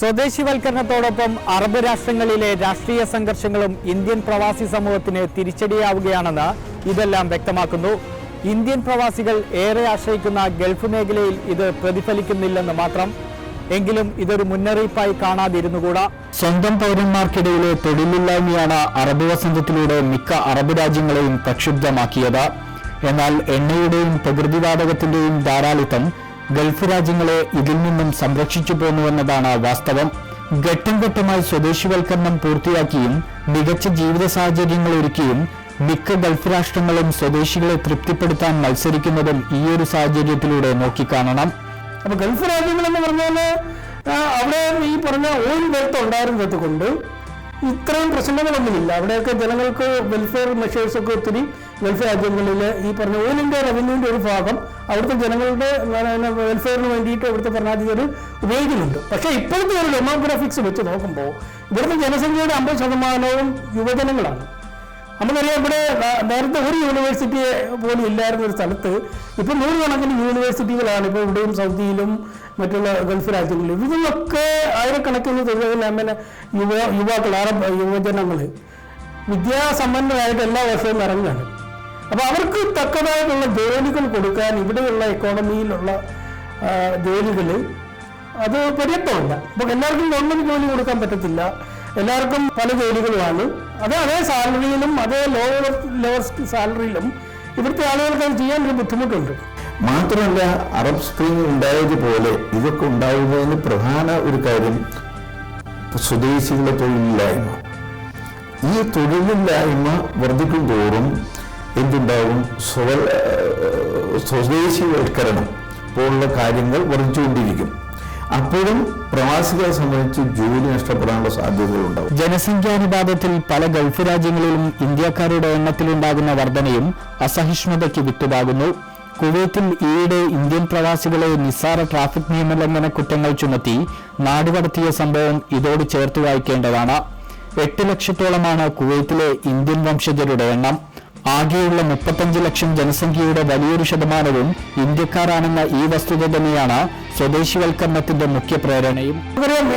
സ്വദേശിവൽക്കരണത്തോടൊപ്പം Arab രാഷ്ട്രങ്ങളിലെ രാഷ്ട്രീയ സംഘർഷങ്ങളും Indian പ്രവാസി സമൂഹത്തിന് തിരിച്ചടിയാവുകയാണെന്ന് ഇതെല്ലാം വ്യക്തമാക്കുന്നു. ഇന്ത്യൻ പ്രവാസികൾ ഏറെ ആശ്രയിക്കുന്ന ഗൾഫ് മേഖലയിൽ ഇത് പ്രതിഫലിക്കുന്നില്ലെന്ന് മാത്രം. എങ്കിലും ഇതൊരു മുന്നറിയിപ്പായി കാണാതിരുന്നുകൂടാ. സ്വന്തം പൗരന്മാർക്കിടയിലെ തൊഴിലില്ലായ്മയാണ് അറബ് വസന്തത്തിലൂടെ മിക്ക അറബ് രാജ്യങ്ങളെയും പ്രക്ഷുബ്ധമാക്കിയത്. എന്നാൽ എണ്ണയുടെയും പ്രകൃതിവാതകത്തിന്റെയും ധാരാളിത്തം ഗൾഫ് രാജ്യങ്ങളെ ഇതിൽ നിന്നും സംരക്ഷിച്ചു പോന്നുവെന്നതാണ് വാസ്തവം. ഘട്ടം ഘട്ടമായി സ്വദേശിവൽക്കരണം പൂർത്തിയാക്കിയും മികച്ച ജീവിത സാഹചര്യങ്ങൾ ഒരുക്കിയും മിക്ക ഗൾഫ് രാഷ്ട്രങ്ങളും സ്വദേശികളെ തൃപ്തിപ്പെടുത്താൻ മത്സരിക്കുന്നതും ഒരു സാഹചര്യത്തിലൂടെ നോക്കിക്കാണണം. അപ്പൊ ഗൾഫ് രാജ്യങ്ങൾ എന്ന് പറഞ്ഞാൽ അവിടെ ഈ പറഞ്ഞ ഓയിൽ വെൽത്ത് ഉണ്ടായിരുന്നത് കൊണ്ട് ഇത്രയും പ്രശ്നങ്ങളൊന്നുമില്ല. അവിടെയൊക്കെ ജനങ്ങൾക്ക് വെൽഫെയർ മെഷേഴ്സ് ഒക്കെ ഒത്തിരി ഗൾഫ് രാജ്യങ്ങളിൽ ഈ പറഞ്ഞ ഓയിലിന്റെ റവന്യൂവിന്റെ ഒരു ഭാഗം അവിടുത്തെ ജനങ്ങളുടെ വെൽഫെയറിന് വേണ്ടിയിട്ട് അവിടുത്തെ ഭരണാധികാരി ഉപയോഗിക്കുന്നുണ്ട്. പക്ഷേ ഇപ്പോഴത്തെ ഒരു ഡെമോഗ്രാഫിക്സ് വെച്ച് നോക്കുമ്പോൾ ഇവിടുത്തെ ജനസംഖ്യയുടെ അമ്പത് ശതമാനവും യുവജനങ്ങളാണ്. നമുക്കറിയാം ഇവിടെ നേരത്തെ ഒരു യൂണിവേഴ്സിറ്റി പോലും ഇല്ലായിരുന്ന ഒരു സ്ഥലത്ത് ഇപ്പം നൂറുകണക്കിന് യൂണിവേഴ്സിറ്റികളാണ് ഇപ്പോൾ ഇവിടെയും സൗദിയിലും മറ്റുള്ള ഗൾഫ് രാജ്യങ്ങളിലും. ഇതിലൊക്കെ ആയിരക്കണക്കിന് തൊഴിലാളിനെ യുവ യുവാക്കൾ അറബ് യുവജനങ്ങൾ വിദ്യാസമ്പന്നരായിട്ട് എല്ലാ വർഷവും ഇറങ്ങുകയാണ്. അപ്പോൾ അവർക്ക് തക്കതായിട്ടുള്ള ജോലികൾ കൊടുക്കാൻ ഇവിടെയുള്ള എക്കോണമിയിലുള്ള ജോലികൾ അത് പര്യാപ്തമല്ല. അപ്പോൾ എല്ലാവർക്കും ഗവൺമെന്റ് ജോലി കൊടുക്കാൻ പറ്റത്തില്ല. എല്ലാവർക്കും പല ജോലികളുമാണ്. അത് അതേ സാലറിയിലും അതേ ലോവർ ലോവർ സാലറിയിലും ഇവിടുത്തെ ആളുകൾക്ക് അത് ചെയ്യാൻ ഒരു ബുദ്ധിമുട്ടുണ്ട്. മാത്രമല്ല അറബ് സ്പ്രിംഗ് ഉണ്ടായതുപോലെ ഇതൊക്കെ ഉണ്ടാകുന്നതിന് പ്രധാന ഒരു കാര്യം സ്വദേശികളുടെ തൊഴിലില്ലായ്മ. ഈ തൊഴിലില്ലായ്മ വർദ്ധിക്കും തോറും എന്തുണ്ടാവും? സ്വ സ്വദേശിവൽക്കരണം പോലുള്ള കാര്യങ്ങൾ വർദ്ധിച്ചുകൊണ്ടിരിക്കും അപ്പോഴും പ്രവാസികളെ സംബന്ധിച്ച് ജോലി നഷ്ടപ്പെടാനുള്ള സാധ്യതകളുണ്ടാവും. ജനസംഖ്യാനുപാതത്തിൽ പല ഗൾഫ് രാജ്യങ്ങളിലും ഇന്ത്യക്കാരുടെ എണ്ണത്തിലുണ്ടാകുന്ന വർധനയും അസഹിഷ്ണുതയ്ക്ക് വിത്തുപാകുന്നു കുവൈത്തിൽ ഈയിടെ ഇന്ത്യൻ പ്രവാസികളെ നിസ്സാര ട്രാഫിക് നിയമലംഘന കുറ്റങ്ങൾ ചുമത്തി നാടുകടത്തിയ സംഭവം ഇതോട് ചേർത്ത് വായിക്കേണ്ടതാണ്. എട്ട് ലക്ഷത്തോളമാണ് കുവൈത്തിലെ ഇന്ത്യൻ വംശജരുടെ എണ്ണം. ആകെയുള്ള മുപ്പത്തഞ്ച് ലക്ഷം ജനസംഖ്യയുടെ വലിയൊരു ശതമാനവും ഇന്ത്യക്കാരാണെന്ന ഈ വസ്തുത തന്നെയാണ് സ്വദേശിവൽക്കരണത്തിന്റെ മുഖ്യ പ്രേരണയും.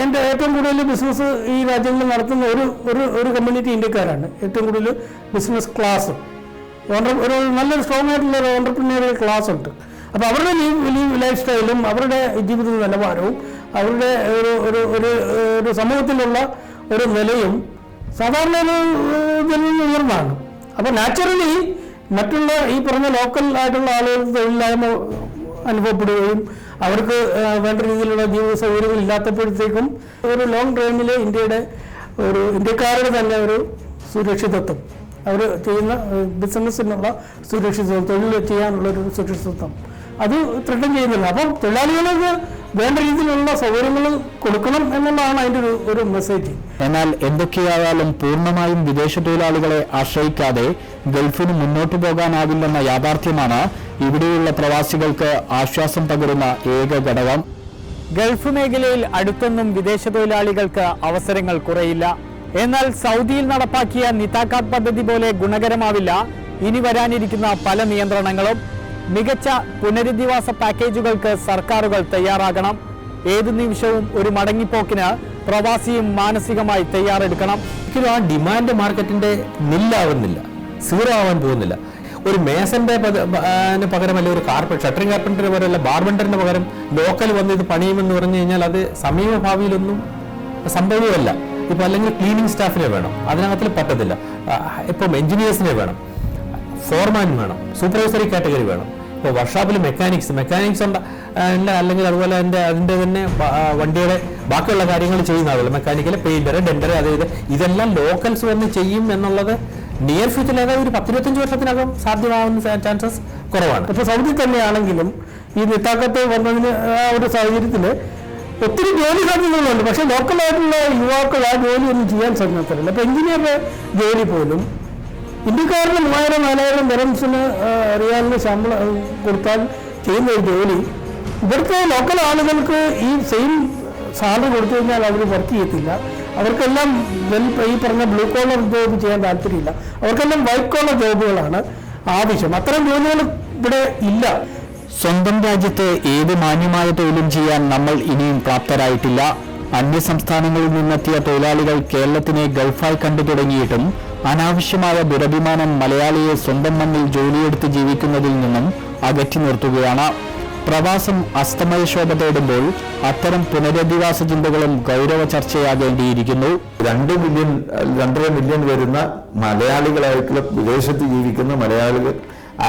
എന്റെ ഏറ്റവും കൂടുതൽ ബിസിനസ് ഈ രാജ്യങ്ങളിൽ നടത്തുന്ന ഒരു ഒരു ഒരു കമ്മ്യൂണിറ്റി ഇന്ത്യക്കാരാണ്. ഏറ്റവും കൂടുതൽ ബിസിനസ് ക്ലാസ് ഒരു നല്ലൊരു സ്ട്രോങ് ആയിട്ടുള്ള ഒരു ഓണ്ടർപ്രീനിയറിയൽ ക്ലാസ് ഉണ്ട്. അപ്പോൾ അവരുടെ ലൈഫ് സ്റ്റൈലും അവരുടെ ജീവിത നിലവാരവും അവരുടെ ഒരു ഒരു ഒരു ഒരു സമൂഹത്തിലുള്ള ഒരു നിലയും സാധാരണ ഒരു ഇതിൽ നിന്ന് ഉയർന്നതാണ് അപ്പോൾ നാച്ചുറലി മറ്റുള്ള ഈ പറഞ്ഞ ലോക്കൽ ആയിട്ടുള്ള ആളുകൾ തൊഴിലില്ലായ്മ അനുഭവപ്പെടുകയും അവർക്ക് വേണ്ട രീതിയിലുള്ള ജീവിത സൗകര്യങ്ങൾ ഇല്ലാത്തപ്പോഴത്തേക്കും ഒരു ലോങ് ടൈമിൽ ഇന്ത്യയുടെ ഒരു ഇന്ത്യക്കാരുടെ തന്നെ ഒരു സുരക്ഷിതത്വം. അവർ ചെയ്യുന്ന ബിസിനസ്സിനുള്ള സുരക്ഷിതത്വം തൊഴിൽ ചെയ്യാനുള്ള ഒരു സുരക്ഷിതത്വം. അത് ത്രെട്ടൻ ചെയ്യുന്നില്ല. അപ്പം തൊഴിലാളികൾക്ക് വേണ്ട രീതിയിലുള്ള സൗകര്യങ്ങൾ കൊടുക്കണം എന്നുള്ളതാണ് അതിന്റെ ഒരു ഒരു മെസ്സേജ് എന്നാൽ എന്തൊക്കെയായാലും പൂർണമായും വിദേശ തൊഴിലാളികളെ ആശ്രയിക്കാതെ ഗൾഫിന് മുന്നോട്ടു പോകാനാവില്ലെന്ന യാഥാർത്ഥ്യമാണ് ഇവിടെയുള്ള പ്രവാസികൾക്ക് ആശ്വാസം പകരുന്ന ഏക ഘടകം. ഗൾഫ് മേഖലയിൽ അടുത്തൊന്നും വിദേശ തൊഴിലാളികൾക്ക് അവസരങ്ങൾ കുറയില്ല. എന്നാൽ സൗദിയിൽ നടപ്പാക്കിയ നിതാക്കാത്ത് പദ്ധതി പോലെ ഗുണകരമാവില്ല. ഇനി വരാനിരിക്കുന്ന പല നിയന്ത്രണങ്ങളും. മികച്ച പുനരധിവാസ പാക്കേജുകൾക്ക് സർക്കാരുകൾ തയ്യാറാകണം. ഏത് നിമിഷവും ഒരു മടങ്ങിപ്പോക്കിന് പ്രവാസിയും മാനസികമായി തയ്യാറെടുക്കണം. ഒരിക്കലും ആ ഡിമാൻഡ് മാർക്കറ്റിന്റെ നില്ലാവുന്നില്ല. സീറോ ആവാൻ പോകുന്നില്ല. ഒരു മേസന്റെ പക- പകരം അല്ലെങ്കിൽ ഒരു കാർപ്പറ്റ് ഷട്ടറിംഗ് കാർപ്പന്ററിന് പോലെയുള്ള ബാർബണ്ടറിന് പകരം ലോക്കൽ വന്ന് ഇത് പണിയുമെന്ന് പറഞ്ഞു കഴിഞ്ഞാൽ അത് സമീപഭാവിയിലൊന്നും സംഭവമല്ല ഇപ്പൊ അല്ലെങ്കിൽ ക്ലീനിങ് സ്റ്റാഫിനെ വേണം. അതിനകത്തിൽ പറ്റത്തില്ല. ഇപ്പം എഞ്ചിനീയേഴ്സിനെ വേണം. ഫോർമാൻ വേണം സൂപ്പർവൈസറി കാറ്റഗറി വേണം. ഇപ്പോൾ വർക്ക്ഷോപ്പിൽ മെക്കാനിക്സ് മെക്കാനിക്സ് ഉണ്ട് അല്ലെങ്കിൽ അതുപോലെ അതിന്റെ അതിന്റെ തന്നെ വണ്ടിയുടെ ബാക്കിയുള്ള കാര്യങ്ങൾ ചെയ്യുന്ന ആളുകൾ മെക്കാനിക്കൽ പെയിന്റർ ഡെൻഡർ അതായത് ഇത്. ഇതെല്ലാം ലോക്കൽസ് വന്ന് ചെയ്യും എന്നുള്ളത് നിയർ ഫ്യൂച്ചറിൽ ഏതായാലും ഒരു പത്തിരുപത്തഞ്ച് വർഷത്തിനകം സാധ്യമാവുന്ന ചാൻസസ് കുറവാണ്. ഇപ്പോൾ സൗദി തന്നെയാണെങ്കിലും ഈ നിത്താക്കത്ത് വന്നതിന് ആ ഒരു സാഹചര്യത്തിൽ ഒത്തിരി ജോലി സാധ്യതകളുണ്ട്. പക്ഷേ ലോക്കലായിട്ടുള്ള യുവാക്കൾ ആ ജോലി ഒന്നും ചെയ്യാൻ സാധ്യത അപ്പോൾ എഞ്ചിനീയറുടെ ജോലി പോലും ഇന്ത്യക്കാരുടെ മൂവായിരം നാലായിരം പെരൻസിന് റിയാലിന് ശമ്പളം കൊടുത്താൽ ചെയ്യുന്ന ഒരു ജോലി. ഇവിടുത്തെ ലോക്കൽ ആളുകൾക്ക് ഈ സെയിം സാലറി കൊടുത്തു കഴിഞ്ഞാൽ അവർ വർക്ക് ചെയ്യത്തില്ല. അവർക്കെല്ലാം വെൽ ഈ പറഞ്ഞ ബ്ലൂ കോളർ ജോബ് ചെയ്യാൻ താല്പര്യമില്ല. അവർക്കെല്ലാം വൈറ്റ് കോളർ ജോബുകളാണ് ആവശ്യം. അത്തരം ജോലികൾ ഇവിടെ ഇല്ല. സ്വന്തം രാജ്യത്ത് ഏത് മാന്യമായ തൊഴിലും ചെയ്യാൻ നമ്മൾ ഇനിയും പ്രാപ്തരായിട്ടില്ല. അന്യസംസ്ഥാനങ്ങളിൽ നിന്നെത്തിയ തൊഴിലാളികൾ കേരളത്തിനെ ഗൾഫായി കണ്ടു തുടങ്ങിയിട്ടും അനാവശ്യമായ ദുരഭിമാനം മലയാളിയെ സ്വന്തം മണ്ണിൽ ജോലിയെടുത്ത് ജീവിക്കുന്നതിൽ നിന്നും അകറ്റി നിർത്തുകയാണ്. പ്രവാസം അസ്തമയശോഭ തേടുമ്പോൾ അത്തരം പുനരധിവാസ ചിന്തകളും ഗൗരവ ചർച്ചയാകേണ്ടിയിരിക്കുന്നു. രണ്ട് മില്യൺ രണ്ടര മില്യൺ വരുന്ന മലയാളികളായിട്ടുള്ള വിദേശത്ത് ജീവിക്കുന്ന മലയാളികൾ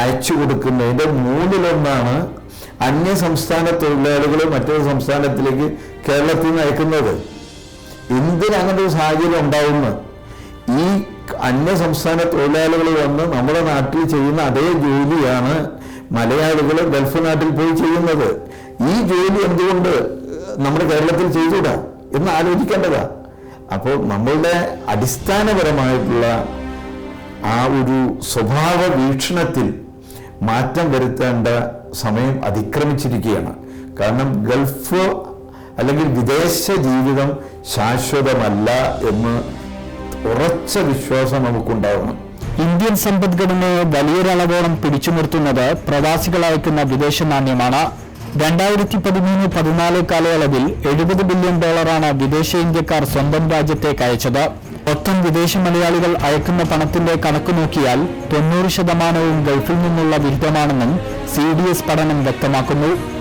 അയച്ചു കൊടുക്കുന്നതിന്റെ മൂന്നിലൊന്നാണ് അന്യ സംസ്ഥാന തൊഴിലാളികൾ മറ്റൊരു സംസ്ഥാനത്തിലേക്ക് കേരളത്തിൽ നിന്ന് അയക്കുന്നത്. എന്തിനങ്ങനെ ഒരു സാഹചര്യം ഉണ്ടാവുന്നു ഈ അന്യ സംസ്ഥാന തൊഴിലാളികൾ വന്ന് നമ്മുടെ നാട്ടിൽ ചെയ്യുന്ന അതേ ജോലിയാണ് മലയാളികൾ ഗൾഫ് നാട്ടിൽ പോയി ചെയ്യുന്നത്. ഈ ജോലി എന്തുകൊണ്ട് നമ്മുടെ കേരളത്തിൽ ചെയ്തുകൂടാ എന്ന് ആലോചിക്കേണ്ടതാ. അപ്പോൾ നമ്മളുടെ അടിസ്ഥാനപരമായിട്ടുള്ള ആ ഒരു സ്വഭാവ വീക്ഷണത്തിൽ മാറ്റം വരുത്തേണ്ട സമയം അതിക്രമിച്ചിരിക്കുകയാണ്. കാരണം ഗൾഫ് അല്ലെങ്കിൽ വിദേശ ജീവിതം ശാശ്വതമല്ല എന്ന് ഉറച്ച വിശ്വാസം നമുക്കുണ്ടാവണം. ഇന്ത്യൻ സമ്പദ്ഘടനയെ വലിയൊരളവോളം പിടിച്ചു നിർത്തുന്നത് പ്രവാസികൾ അയക്കുന്ന വിദേശ നാണ്യമാണ്. രണ്ടായിരത്തി പതിമൂന്ന് പതിനാല് കാലയളവിൽ എഴുപത് ബില്യൺ ഡോളറാണ് വിദേശ ഇന്ത്യക്കാർ സ്വന്തം രാജ്യത്തേക്ക് അയച്ചത്. മൊത്തം വിദേശ മലയാളികൾ അയക്കുന്ന പണത്തിന്റെ കണക്ക് നോക്കിയാൽ തൊണ്ണൂറ് ശതമാനവും ഗൾഫിൽ നിന്നുള്ള വിഹിതമാണെന്നും സി പഠനം വ്യക്തമാക്കുന്നു.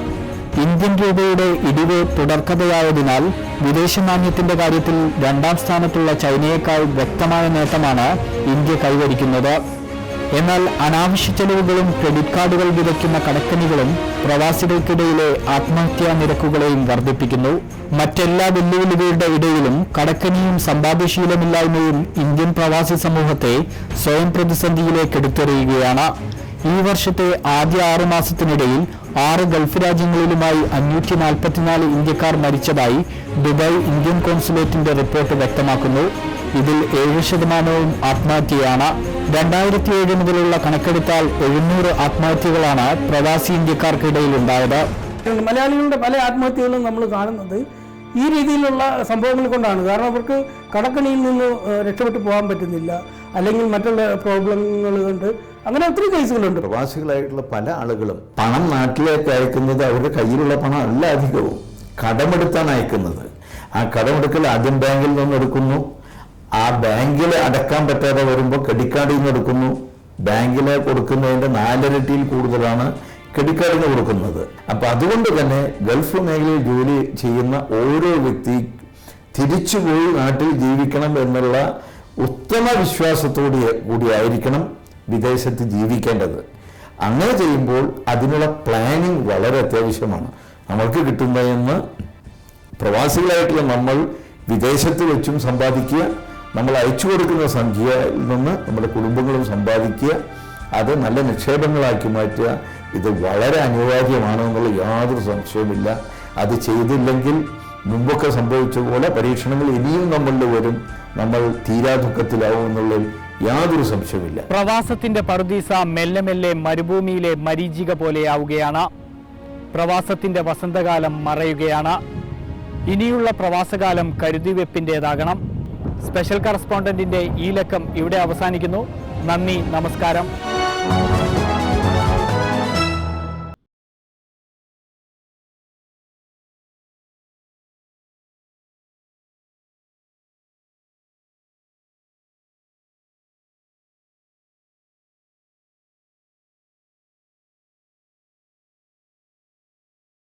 ഇന്ത്യൻ രൂപയുടെ ഇടിവ് തുടർക്കഥയായതിനാൽ വിദേശ നാണ്യത്തിന്റെ കാര്യത്തിൽ രണ്ടാം സ്ഥാനത്തുള്ള ചൈനയേക്കാൾ വ്യക്തമായ നേട്ടമാണ് ഇന്ത്യ കൈവരിക്കുന്നത്. എന്നാൽ അനാവശ്യ ചെലവുകളും ക്രെഡിറ്റ് കാർഡുകൾ വിതയ്ക്കുന്ന കടക്കണികളും പ്രവാസികൾക്കിടയിലെ ആത്മഹത്യാ നിരക്കുകളെയും വർദ്ധിപ്പിക്കുന്നു. മറ്റെല്ലാ വെല്ലുവിളികളുടെ ഇടയിലും കടക്കണിയും സമ്പാദ്യശീലമില്ലായ്മയും ഇന്ത്യൻ പ്രവാസി സമൂഹത്തെ സ്വയം പ്രതിസന്ധിയിലേക്ക് എടുത്തെറിയുകയാണ്. ഈ വർഷത്തെ ആദ്യ ആറു മാസത്തിനിടയിൽ ആറ് ഗൾഫ് രാജ്യങ്ങളിലുമായി അഞ്ഞൂറ്റി നാൽപ്പത്തിനാല് ഇന്ത്യക്കാർ മരിച്ചതായി ദുബായ് ഇന്ത്യൻ കോൺസുലേറ്റിന്റെ റിപ്പോർട്ട് വ്യക്തമാക്കുന്നു. ഇതിൽ ഏഴ് ശതമാനവും ആത്മഹത്യയാണ്. രണ്ടായിരത്തി ഏഴ് മുതലുള്ള കണക്കെടുത്താൽ എഴുന്നൂറ് ആത്മഹത്യകളാണ് പ്രവാസി ഇന്ത്യക്കാർക്കിടയിൽ ഉണ്ടായത് മലയാളികളുടെ പല ആത്മഹത്യകളും നമ്മൾ കാണുന്നത് ഈ രീതിയിലുള്ള സംഭവങ്ങൾ കൊണ്ടാണ്. കാരണം അവർക്ക് കടക്കണിയിൽ നിന്ന് രക്ഷപ്പെട്ടു പോകാൻ പറ്റുന്നില്ല. അല്ലെങ്കിൽ മറ്റുള്ള പ്രോബ്ലങ്ങൾ കൊണ്ട് അങ്ങനെ ഒത്തിരി കേസുകളുണ്ട്. പ്രവാസികളായിട്ടുള്ള പല ആളുകളും പണം നാട്ടിലേക്ക് അയക്കുന്നത് അവരുടെ കയ്യിലുള്ള പണം അല്ല അധികവും. കടമെടുത്താണ് അയക്കുന്നത്. ആ കടമെടുക്കൽ ആദ്യം ബാങ്കിൽ നിന്ന് എടുക്കുന്നു. ആ ബാങ്കിൽ അടക്കാൻ പറ്റാതെ വരുമ്പോൾ ക്രെഡിറ്റ് കാർഡിൽ നിന്ന് എടുക്കുന്നു. ബാങ്കിൽ കൊടുക്കുന്നതിന്റെ നാലരട്ടിയിൽ കൂടുതലാണ് ക്രെഡിറ്റ് കാർഡിന് കൊടുക്കുന്നത്. അപ്പം അതുകൊണ്ട് തന്നെ ഗൾഫ് മേഖലയിൽ ജോലി ചെയ്യുന്ന ഓരോ വ്യക്തി തിരിച്ചുപോയി നാട്ടിൽ ജീവിക്കണം എന്നുള്ള ഉത്തമ വിശ്വാസത്തോടെ കൂടിയായിരിക്കണം വിദേശത്ത് ജീവിക്കേണ്ടത്. അങ്ങനെ ചെയ്യുമ്പോൾ അതിനുള്ള പ്ലാനിങ് വളരെ അത്യാവശ്യമാണ്. നമ്മൾക്ക് കിട്ടുന്നതെന്ന് പ്രവാസികളായിട്ടുള്ള നമ്മൾ വിദേശത്ത് വെച്ചും സമ്പാദിക്കുക നമ്മൾ അയച്ചു കൊടുക്കുന്ന സംഖ്യയിൽ നിന്ന് നമ്മുടെ കുടുംബങ്ങളും സമ്പാദിക്കുക അത് നല്ല നിക്ഷേപങ്ങളാക്കി മാറ്റുക ഇത് വളരെ അനിവാര്യമാണ് എന്നുള്ള യാതൊരു സംശയമില്ല അത് ചെയ്തില്ലെങ്കിൽ മുമ്പൊക്കെ സംഭവിച്ച പോലെ പരീക്ഷണങ്ങൾ ഇനിയും നമ്മളിൽ വരും. നമ്മൾ തീരാ ദുഃഖത്തിലാവും എന്നുള്ളതിൽ യാതൊരു സംശയവുമില്ല. പ്രവാസത്തിന്റെ പറുദീസ മെല്ലെ മെല്ലെ മരുഭൂമിയിലെ മരീചിക പോലെയാവുകയാണ്. പ്രവാസത്തിന്റെ വസന്തകാലം മറയുകയാണ്. ഇനിയുള്ള പ്രവാസകാലം കരുതിവെപ്പിന്റെതാകണം സ്പെഷ്യൽ കറസ്പോണ്ടന്റിന്റെ ഈ ലക്കം ഇവിടെ അവസാനിക്കുന്നു. നന്ദി നമസ്കാരം.